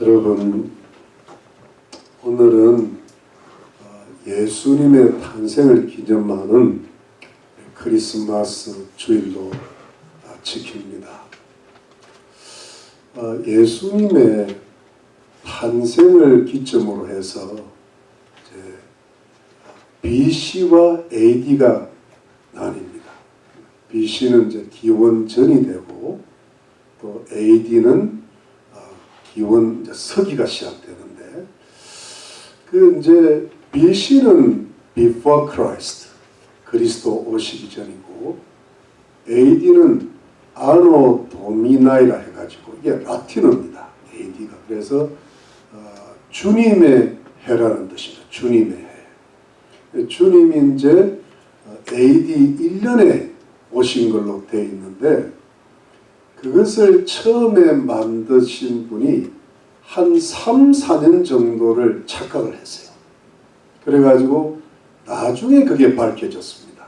여러분 오늘은 어, 예수님의 탄생을 기념하는 크리스마스 주일로 아, 지킵니다. 어, 예수님의 탄생을 기점으로 해서 BC와 AD가 나뉩니다. BC는 이제 기원 전이 되고 또 AD는 기원 서기가 시작되는데 그 이제 BC는 before Christ 그리스도 오시기 전이고 AD는 아노 도미나이라 해가지고 이게 라틴어입니다. AD가 그래서 어, 주님의 해라는 뜻입니다. 주님의 해. 주님이 이제 AD 1년에 오신 걸로 되어 있는데 그것을 처음에 만드신 분이 한 3, 4년 정도를 착각을 했어요. 그래가지고 나중에 그게 밝혀졌습니다.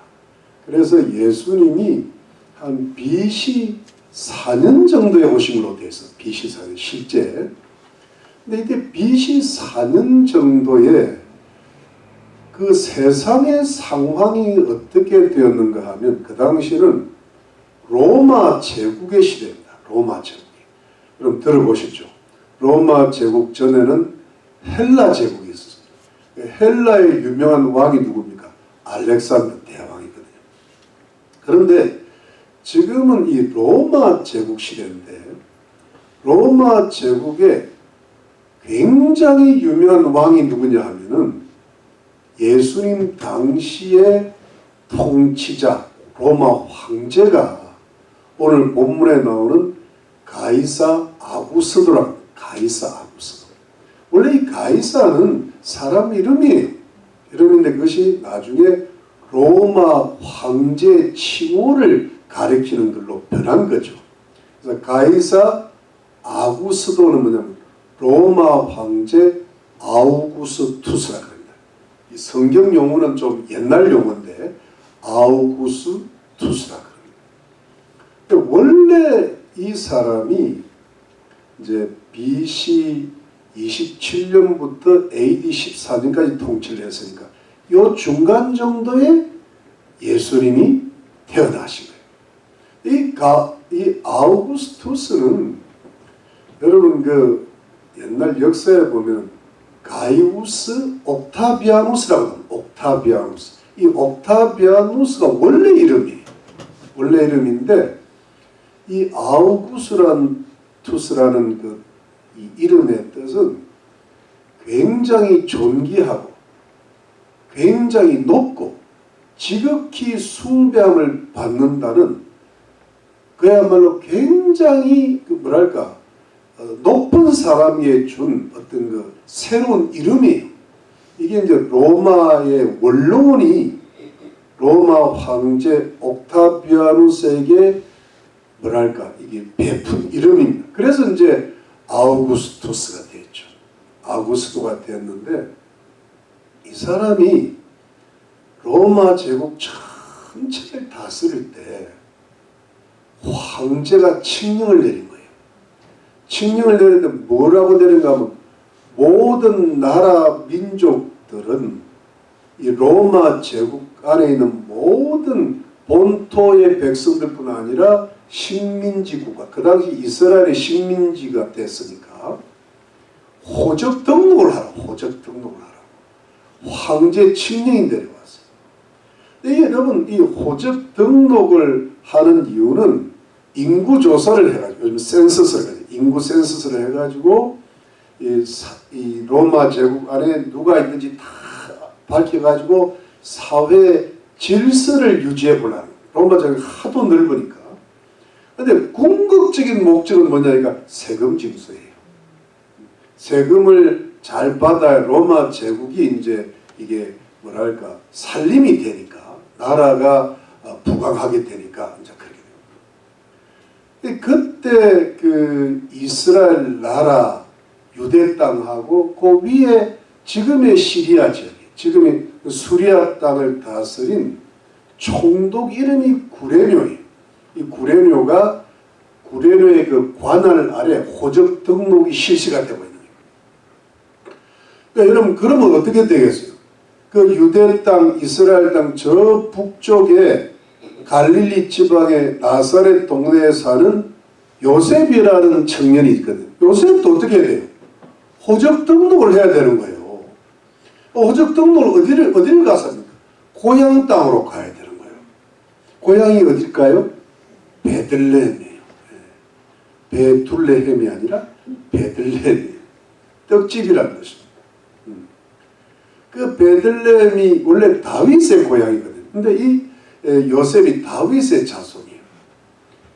그래서 예수님이 한 BC 4년 정도에 오신 걸로 되어 있어요. BC 4년 실제. 근데 이게 BC 4년 정도에 그 세상의 상황이 어떻게 되었는가 하면 그 당시는 로마 제국의 시대입니다. 로마 제국이. 그럼 들어보시죠. 로마 제국 전에는 헬라 제국이 있었어요. 헬라의 유명한 왕이 누굽니까? 알렉산더 대왕이거든요. 그런데 지금은 이 로마 제국 시대인데 로마 제국의 굉장히 유명한 왕이 누구냐 하면은 예수님 당시의 통치자 로마 황제가 오늘 본문에 나오는 가이사 아구스도라 가이사 아구스도. 원래 이 가이사는 사람 이름이에요. 이름인데 그것이 나중에 로마 황제 칭호를 가리키는 걸로 변한 거죠. 그래서 가이사 아구스도는 뭐냐면 로마 황제 아우구스투스라 그럽니다. 이 성경 용어는 좀 옛날 용어인데 아우구스투스라. 원래 이 사람이 이제 BC 27년부터 AD 14년까지 통치를 했으니까 요 중간 정도에 예수님이 태어나신 거예요. 이, 가, 이 아우구스투스는 여러분 그 옛날 역사에 보면 가이우스 옥타비아누스라고 합니다. 옥타비아누스. 이 옥타비아누스가 원래 이름이에요. 원래 이름인데 이 아우구스란 투스라는 그이 이름의 뜻은 굉장히 존귀하고 굉장히 높고 지극히 숭배함을 받는다는 그야말로 굉장히 그 뭐랄까 어, 높은 사람이 준 어떤 그 새로운 이름이에요. 이게 이제 로마의 원로원이 로마 황제 옥타비아누스에게 뭐랄까 이게 베푼 이름입니다. 그래서 이제 아우구스투스가 됐죠. 아우구스토가 됐는데 이 사람이 로마 제국 전체를 다스릴 때 황제가 칙령을 내린 거예요. 칙령을 내리는데 뭐라고 내린가 하면 모든 나라 민족들은 이 로마 제국 안에 있는 모든 본토의 백성들뿐 아니라 식민지 국가, 그 당시 이스라엘의 식민지가 됐으니까 호적 등록을 하라, 호적 등록을 하라. 황제 칙령이 내려왔어요. 여러분 이 호적 등록을 하는 이유는 인구 조사를 해가지고 요즘 센서스를 인구 센서스를 해가지고 이, 사, 이 로마 제국 안에 누가 있는지 다 밝혀가지고 사회 질서를 유지해 보라는 로마 제국이 하도 넓으니까. 근데 궁극적인 목적은 뭐냐니까 세금 징수예요. 세금을 잘 받아야 로마 제국이 이제 이게 뭐랄까 살림이 되니까 나라가 어, 부강하게 되니까 이제 그렇게 됩니다. 그때 그 이스라엘 나라 유대 땅하고 그 위에 지금의 시리아 지역, 지금의 그 수리아 땅을 다스린 총독 이름이 구레뇨예요. 이 구레뇨가 구레뇨의 그 관할 아래 호적 등록이 실시가 되고 있는 거예요. 그러니까 여러분 그러면 어떻게 되겠어요? 그 유대 땅, 이스라엘 땅 저 북쪽에 갈릴리 지방의 나사렛 동네에 사는 요셉이라는 청년이 있거든요. 요셉도 어떻게 돼요? 호적 등록을 해야 되는 거예요. 어, 호적 등록을 어디를 어디를 가서 합니까? 고향 땅으로 가야 되는 거예요. 고향이 어딜까요? 베들레헴이에요. 예. 베툴레헴이 아니라 베들레헴이에요. 떡집이라는 것입니다. 음. 그 베들레헴이 원래 다윗의 고향이거든요. 근데 이 에, 요셉이 다윗의 자손이에요.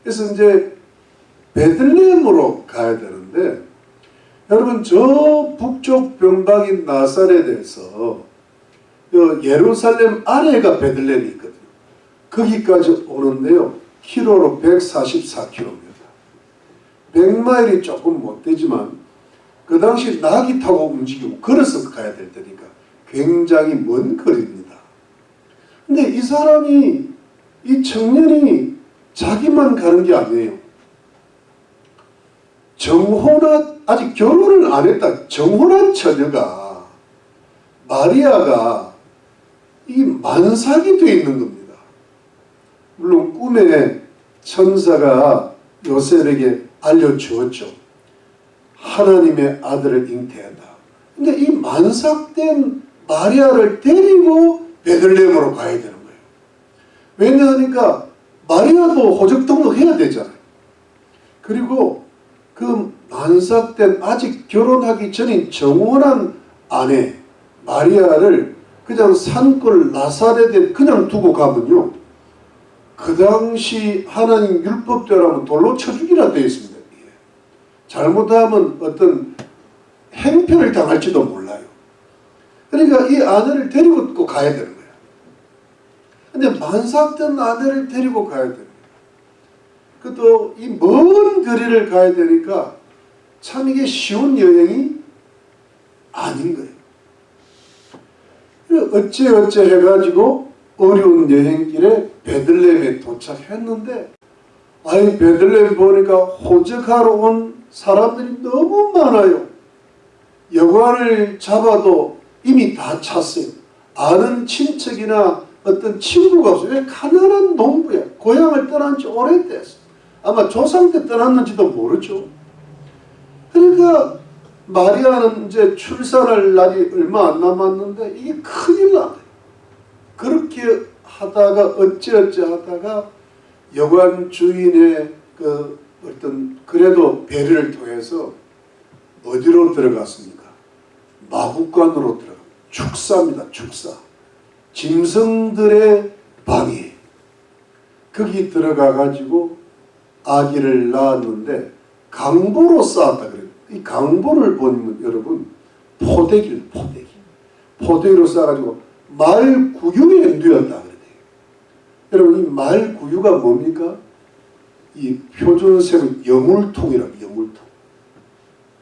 그래서 이제 베들레헴으로 가야 되는데 여러분 저 북쪽 변방인 나사렛에서 그 예루살렘 아래가 베들레헴이 있거든요. 거기까지 오는데요. 키로로 144km. 100마일이 조금 못 되지만 그 당시 낙이 타고 움직이고 걸어서 가야 될 테니까 굉장히 먼 거리입니다. 근데 이 사람이 이 청년이 자기만 가는 게 아니에요. 정혼한 아직 결혼을 안 했다. 정혼한 처녀가 마리아가 이 만삭이 돼 있는 겁니다. 물론 꿈에 천사가 요셉에게 알려주었죠. 하나님의 아들을 잉태한다. 근데 이 만삭된 마리아를 데리고 베들레헴으로 가야 되는 거예요. 왜냐하니까 마리아도 호적 등록해야 되잖아요. 그리고 그 만삭된 아직 결혼하기 전인 정원한 아내 마리아를 그냥 산골 나사렛에 그냥 두고 가면요. 그 당시 하나님 율법대로라면 돌로 쳐 죽이라 되어 있습니다. 예. 잘못하면 어떤 행편을 당할지도 몰라요. 그러니까 이 아내를 데리고 또 가야 되는 거예요. 근데 만삭된 아내를 데리고 가야 돼요. 그것도 이먼 거리를 가야 되니까 참 이게 쉬운 여행이 아닌 거예요. 어째 어째 해가지고 어려운 여행길에 베들레헴에 도착했는데 아이 베들레헴 보니까 호적하러 온 사람들이 너무 많아요. 여관을 잡아도 이미 다 찼어요. 아는 친척이나 어떤 친구가 없어요. 왜 가난한 농부야. 고향을 떠난 지 오래됐어. 아마 조상 때 떠났는지도 모르죠. 그러니까 마리아는 이제 출산할 날이 얼마 안 남았는데 이게 큰일 나요. 그렇게 하다가 어찌어찌 하다가 여관 주인의 그 어떤 그래도 배려를 통해서 어디로 들어갔습니까? 마국관으로 들어가. 축사입니다. 축사. 짐승들의 방이 거기 들어가 가지고 아기를 낳았는데 강보로 쌓았다 그래요. 이 강보를 보면 여러분 포대기를 포대기. 포대기로 쌓아가지고 말 구유에 누였다 그래요. 여러분 이 말 구유가 뭡니까? 이 표준세로 여물통이라고 여물통.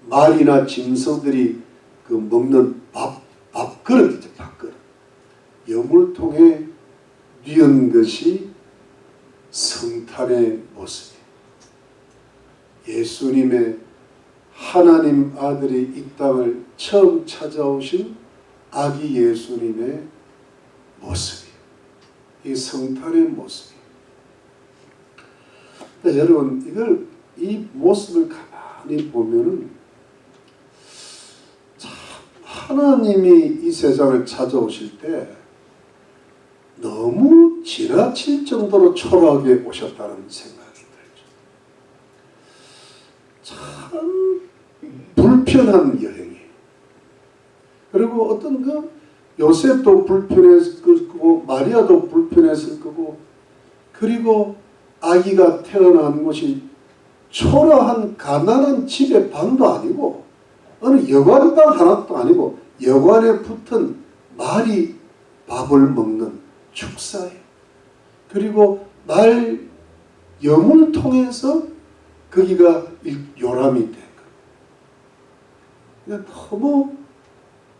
말이나 짐승들이 그 먹는 밥 밥그릇이죠 밥그릇. 여물통에 뉘은 것이 성탄의 모습이에요. 예수님의 하나님 아들이 이 땅을 처음 찾아오신 아기 예수님의 모습이에요. 이 성탄의 모습이에요. 여러분 이걸 이 모습을 가만히 보면은 참 하나님이 이 세상을 찾아오실 때 너무 지나칠 정도로 초라하게 오셨다는 생각이 들죠. 참 불편한 여행이에요. 그리고 어떤 그 요셉도 불편했을 거고 마리아도 불편했을 거고 그리고 아기가 태어난 곳이 초라한 가난한 집의 방도 아니고 어느 여관방 하나도 아니고 여관에 붙은 말이 밥을 먹는 축사예요. 그리고 말 염을 통해서 거기가 요람이 된 거예요. 너무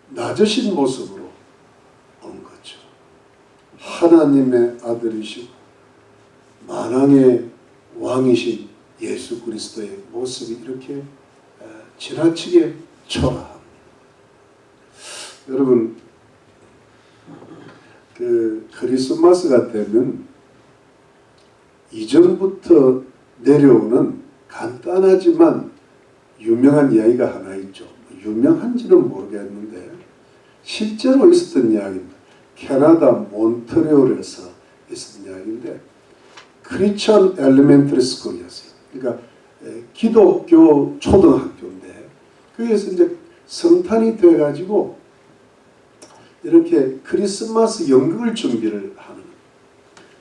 낮으신 모습으로. 하나님의 아들이시고 만왕의 왕이신 예수 그리스도의 모습이 이렇게 지나치게 초라합니다. 여러분 그 크리스마스가 되면 이전부터 내려오는 간단하지만 유명한 이야기가 하나 있죠. 유명한지는 모르겠는데 실제로 있었던 이야기입니다. 캐나다 몬트리올에서 있었던 이야기인데 크리스천 엘리멘터리 스쿨이었어요. 그러니까 에, 기독교 초등학교인데 거기에서 이제 성탄이 돼가지고 이렇게 크리스마스 연극을 준비를 하는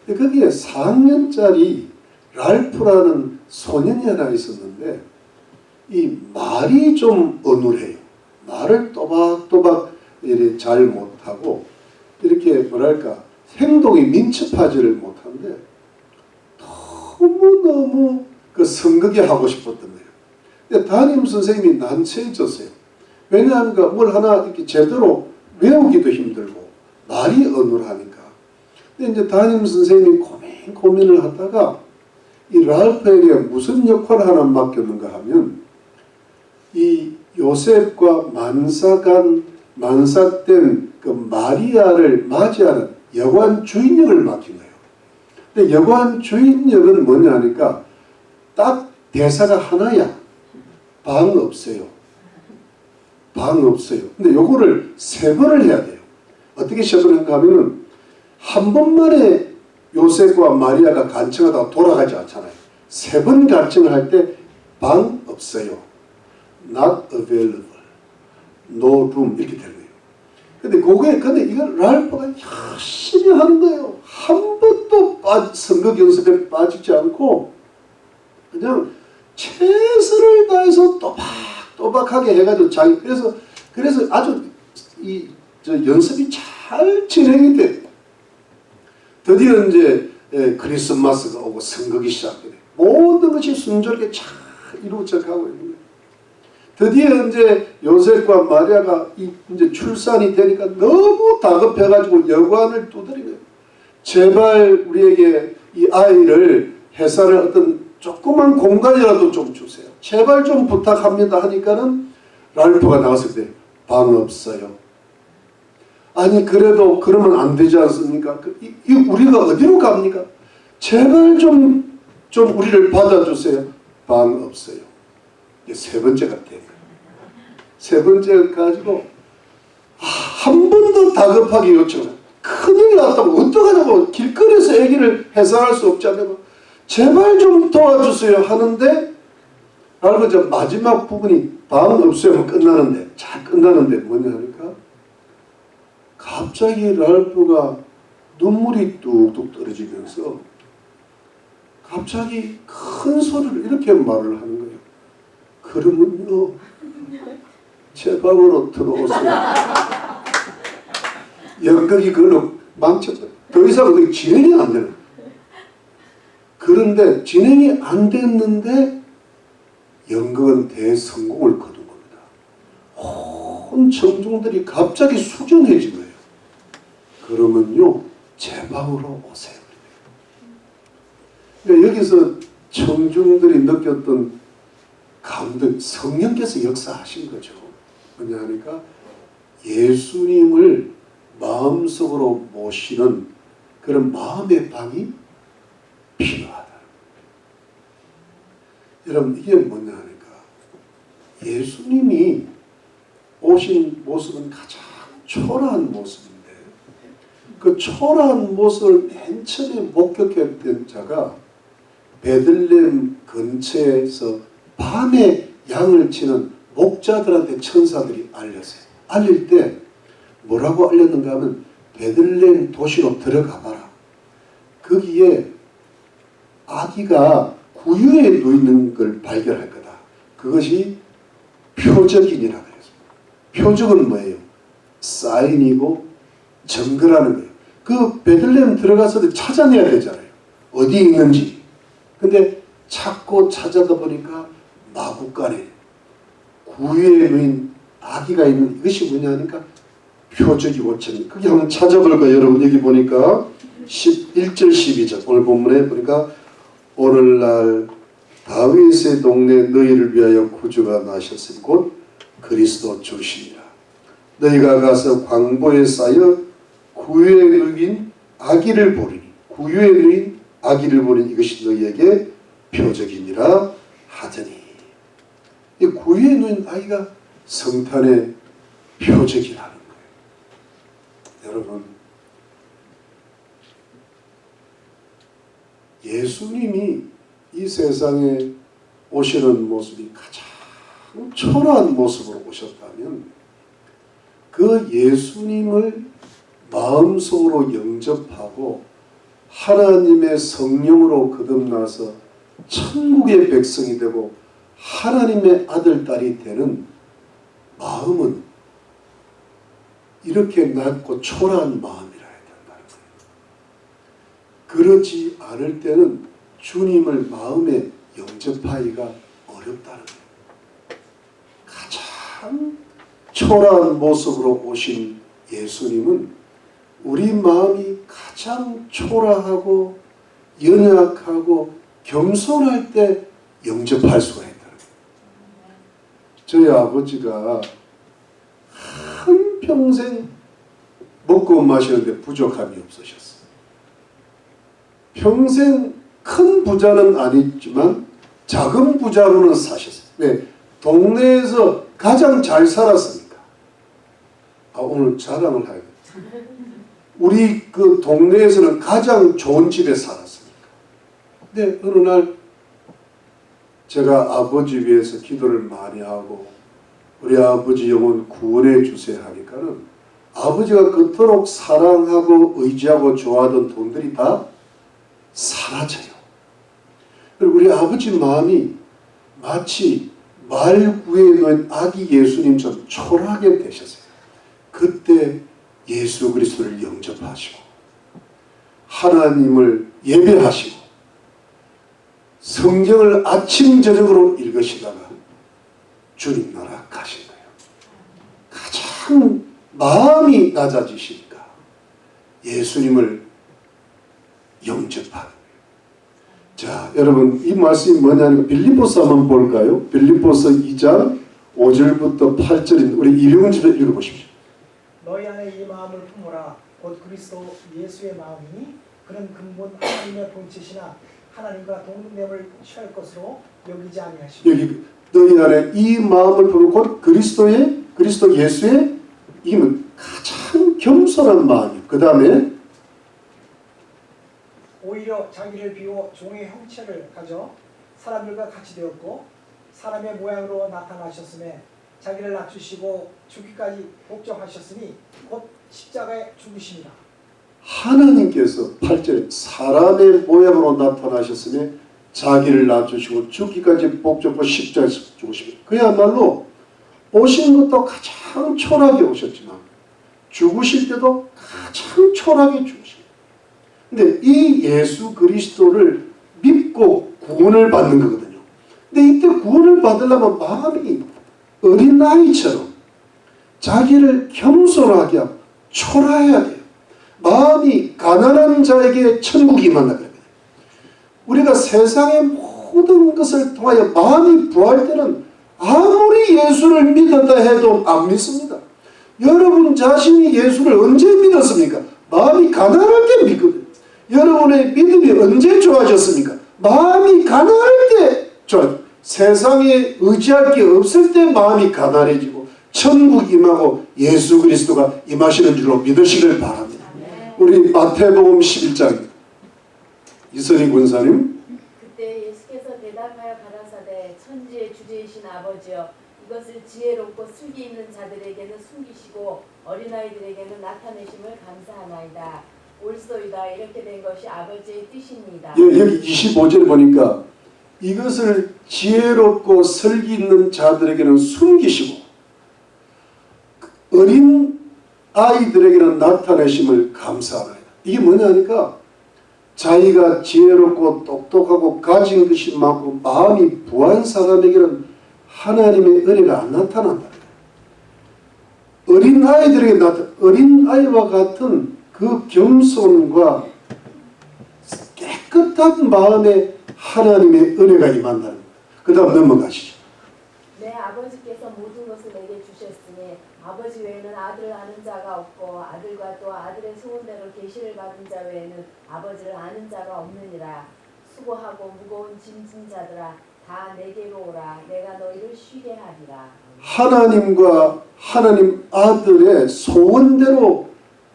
근데 거기에 4학년짜리 랄프라는 소년이 하나 있었는데 이 말이 좀 어눌해요. 말을 또박또박 잘 못하고 이렇게 뭐랄까 행동이 민첩하지를 못하는데 너무너무 그 성극이 하고 싶었던 거예요. 근데 담임 선생님이 난처해 졌어요. 왜냐하면 뭘 하나 이렇게 제대로 외우기도 힘들고 말이 어눌하니까. 근데 이제 담임 선생님이 고민 고민을 하다가 이 랄프에게 무슨 역할을 하나 맡겼는가 하면 이 요셉과 만사간 만삭된 그 마리아를 맞이하는 여관 주인 역을 맡긴 거예요. 근데 여관 주인 역은 뭐냐 하니까 딱 대사가 하나야. 방 없어요. 방 없어요. 근데 요거를 세 번을 해야 돼요. 어떻게 하는가 하면은 한 번만에 요셉과 마리아가 간청하다가 돌아가지 않잖아요. 세 번 간청을 할 때 방 없어요. not available. no room 이렇게 되는 거예요. 근데 그게 근데 이걸 랄프가 열심히 하는 거예요. 한 번도 빠, 선거 연습에 빠지지 않고 그냥 최선을 다해서 또박또박하게 해가지고 자기 그래서 그래서 아주 이 저 연습이 잘 진행이 돼. 드디어 이제 예, 크리스마스가 오고 선거기 시작돼. 모든 것이 순조롭게 잘 이루어져 가고 있는. 드디어 이제 요셉과 마리아가 이 이제 출산이 되니까 너무 다급해가지고 여관을 두드리며 제발 우리에게 이 아이를 해산을 어떤 조그만 공간이라도 좀 주세요. 제발 좀 부탁합니다 하니까는 랄프가 나왔을 때 방 없어요. 아니 그래도 그러면 안 되지 않습니까? 그, 이, 이 우리가 어디로 갑니까? 제발 좀좀 우리를 받아주세요. 방 없어요. 세 번째가 된 거예요. 세 번째 가지고 아, 한번더 다급하게 요청을 큰일 났다고 어떡하냐고 길거리에서 아기를 해산할 수 없잖아요. 제발 좀 도와주세요 하는데 여러분 이제 마지막 부분이 방 없으면 끝나는데 잘 끝나는데 뭐냐 하니까 갑자기 랄프가 눈물이 뚝뚝 떨어지면서 갑자기 큰 소리로 이렇게 말을 하는 거예요. 그러면요 제 방으로 들어오세요. 연극이 그걸로 망쳤어요. 더 이상 어떻게 진행이 안 되는. 그런데 진행이 안 됐는데 연극은 대성공을 거둔 겁니다. 온 청중들이 갑자기 수정해진 거예요. 그러면요 제 방으로 오세요. 그러니까 여기서 청중들이 느꼈던 감동, 성령께서 역사하신 거죠. 뭐냐 하니까 예수님을 마음속으로 모시는 그런 마음의 방이 필요하다. 여러분 이게 뭐냐 하니까 예수님이 오신 모습은 가장 초라한 모습인데 그 초라한 모습을 맨 처음에 목격했던 자가 베들렘 근처에서 밤에 양을 치는 목자들한테 천사들이 알렸어요. 알릴 때 뭐라고 알렸는가 하면 베들렘 도시로 들어가 봐라. 거기에 아기가 구유에 누있는 걸 발견할 거다. 그것이 표적이니라 그랬어요. 표적은 뭐예요? 사인이고 증거라는 거예요. 그 베들렘 들어가서 찾아내야 되잖아요. 어디 있는지. 근데 찾고 찾아다 보니까 마구간에 구유에 누인 아기가 있는 이것이 뭐냐 하니까 표적이고 점. 그게 한번 찾아볼까요? 여러분 여기 보니까 11절 12절 오늘 본문에 보니까 오늘날 다윗의 동네 너희를 위하여 구주가 나셨으니 곧 그리스도 주시니라. 너희가 가서 광보에 쌓여 구유에 누인 아기를 보리니 구유에 누인 아기를 보니 이것이 너희에게 표적이니라 누인 아기가 성탄의 표적이라는 거예요. 여러분 예수님이 이 세상에 오시는 모습이 가장 초라한 모습으로 오셨다면 그 예수님을 마음속으로 영접하고 하나님의 성령으로 거듭나서 천국의 백성이 되고 하나님의 아들, 딸이 되는 마음은 이렇게 낮고 초라한 마음이라 해야 된다는 거예요. 그렇지 않을 때는 주님을 마음에 영접하기가 어렵다는 거예요. 가장 초라한 모습으로 오신 예수님은 우리 마음이 가장 초라하고 연약하고 겸손할 때 영접할 수가 거예요. 저희 아버지가 한 평생 먹고 마시는데 부족함이 없으셨어요. 평생 큰 부자는 아니지만 작은 부자로는 사셨어요. 왜? 동네에서 가장 잘 살았으니까. 아, 오늘 자랑을 해야겠다. 우리 그 동네에서는 가장 좋은 집에 살았으니까. 근데 어느 날 제가 아버지 위해서 기도를 많이 하고 우리 아버지 영혼 구원해 주세요 하니까는 아버지가 그토록 사랑하고 의지하고 좋아하던 돈들이 다 사라져요. 그리고 우리 아버지 마음이 마치 말구에 놓인 아기 예수님처럼 초라하게 되셨어요. 그때 예수 그리스도를 영접하시고 하나님을 예배하시고 성경을 아침 저녁으로 읽으시다가 주님 나라 가신 거예요. 가장 마음이 낮아지시니까 예수님을 영접하는 거예요. 자, 여러분 이 말씀이 뭐냐면 빌립보서 한번 볼까요? 빌립보서 2장 5절부터 8절인 우리 일용집에 읽어보십시오. 너희 안에 이 마음을 품으라 곧 그리스도 예수의 마음이니 그는 근본 하나님의 본체시나 하나님과 동등됨을 취할 것으로 여기지 아니하시고 여기 너희 안에 이 마음을 품고 곧 그리스도의 그리스도 예수의 이는 가장 겸손한 마음이에요. 그 다음에 오히려 자기를 비워 종의 형체를 가져 사람들과 같이 되었고 사람의 모양으로 나타나셨음에 자기를 낮추시고 죽기까지 복종하셨으니 곧 십자가에 죽으십니다. 하나님께서 8절에 사람의 모양으로 나타나셨으며 자기를 낮추시고 죽기까지 복잡고 십자에서 죽으십니다. 그야말로 오신 것도 가장 초라하게 오셨지만 죽으실 때도 가장 초라하게 죽으십니다. 근데 이 예수 그리스도를 믿고 구원을 받는 거거든요. 근데 이때 구원을 받으려면 마음이 어린아이처럼 자기를 겸손하게 하고 초라해야 돼요. 자에게 천국이 그래요. 우리가 세상의 모든 것을 통하여 마음이 부할 때는 아무리 예수를 믿었다 해도 안 믿습니다. 여러분 자신이 예수를 언제 믿었습니까? 마음이 가난할 때 믿거든요. 여러분의 믿음이 언제 좋아졌습니까? 마음이 가난할 때 좋아. 세상에 의지할 게 없을 때 마음이 가난해지고 천국 임하고 예수 그리스도가 임하시는 줄로 믿으시길 바랍니다. 우리 마태복음 11장 이선희 군사님 그때 예수께서 대답하여 가라사대 천지의 주제이신 아버지여 이것을 지혜롭고 슬기 있는 자들에게는 숨기시고 어린아이들에게는 나타내심을 감사하나이다. 옳소이다 이렇게 된 것이 아버지의 뜻입니다. 여- 여기 25절 보니까 이것을 지혜롭고 설기 있는 자들에게는 숨기시고 어린 아이들에게는 나타내심을 감사하나이다. 이게 뭐냐니까 자기가 지혜롭고 똑똑하고 가진 것이 많고 마음이 부한 사람에게는 하나님의 은혜가 안 나타난다. 어린 아이들에게 나타 어린 아이와 같은 그 겸손과 깨끗한 마음에 하나님의 은혜가 임한다는 거예요. 그 다음 넘어가시죠. 내 아버지께서 모든 것을 내게 아버지 외에는 아들을 아는 자가 없고 아들과 또 아들의 소원대로 계시를 받은 자 외에는 아버지를 아는 자가 없느니라. 수고하고 무거운 짐진 자들아 다 내게로 오라. 내가 너희를 쉬게 하리라. 하나님과 하나님 아들의 소원대로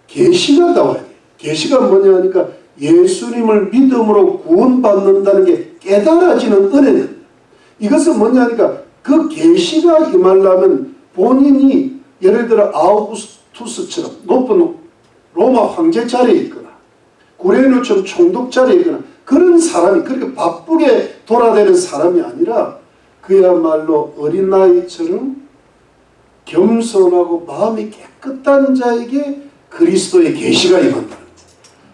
계시가 나와야 돼. 계시가 뭐냐 하니까 예수님을 믿음으로 구원받는다는 게 깨달아지는 은혜는 이것은 뭐냐 하니까 그 계시가 임하려면 본인이 예를 들어 아우구스투스처럼 높은 로마 황제 자리에 있거나 구레누처럼 총독 자리에 있거나 그런 사람이 그렇게 바쁘게 돌아다니는 사람이 아니라 그야말로 어린아이처럼 겸손하고 마음이 깨끗한 자에게 그리스도의 계시가 임한다는 거예요.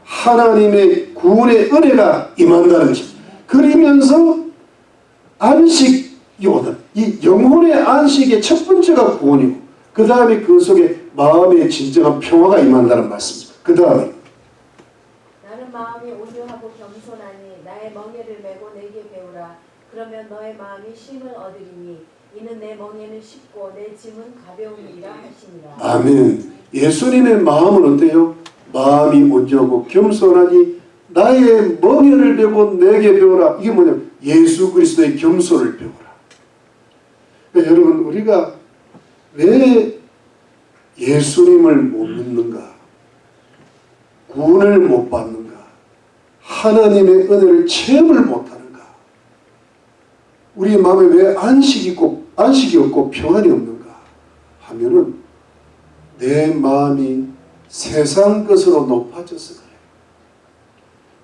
하나님의 구원의 은혜가 임한다는 것입니다. 그러면서 안식이 오다. 이 영혼의 안식의 첫 번째가 구원이고 그 다음에 그 속에 마음의 진정한 평화가 임한다는 말씀입니다. 그 다음에 나는 마음이 온유하고 겸손하니 나의 멍에를 메고 내게 배우라 그러면 너의 마음이 쉼을 얻으리니 이는 내 멍에는 쉽고 내 짐은 가벼우니라 하시니라 아멘. 예수님의 마음은 어때요? 마음이 온유하고 겸손하니 나의 멍에를 배고 내게 배우라. 이게 뭐냐면 예수 그리스도의 겸손을 배우라. 그러니까 여러분 우리가 왜 예수님을 못 믿는가? 구원을 못 받는가? 하나님의 은혜를 체험을 못하는가? 우리 마음에 왜 안식이 있고 안식이 없고 평안이 없는가? 하면은 내 마음이 세상 것으로 높아져서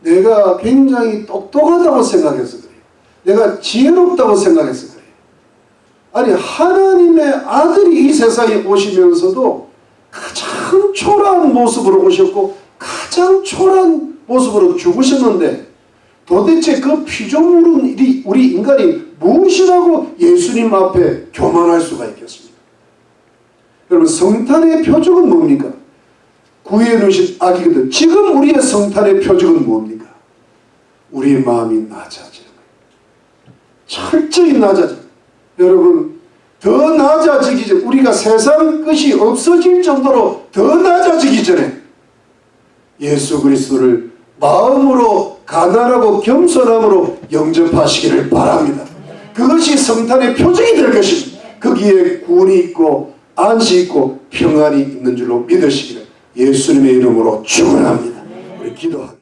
그래. 내가 굉장히 똑똑하다고 생각해서 그래. 내가 지혜롭다고 생각해서 그래. 아니 하나님의 아들이 이 세상에 오시면서도 가장 초라한 모습으로 오셨고 가장 초라한 모습으로 죽으셨는데 도대체 그 피조물은 이- 우리 인간이 무엇이라고 예수님 앞에 교만할 수가 있겠습니까? 여러분 성탄의 표적은 뭡니까? 구해 주신 아기거든. 지금 우리의 성탄의 표적은 뭡니까? 우리의 마음이 낮아지는 거예요. 철저히 낮아져. 여러분 더 낮아지기 전 우리가 세상 것이 없어질 정도로 더 낮아지기 전에 예수 그리스도를 마음으로 가난하고 겸손함으로 영접하시기를 바랍니다. 그것이 성탄의 표적이 될 것입니다. 거기에 구원이 있고 안식 있고 평안이 있는 줄로 믿으시기를 예수님의 이름으로 축원합니다. 기도합니다.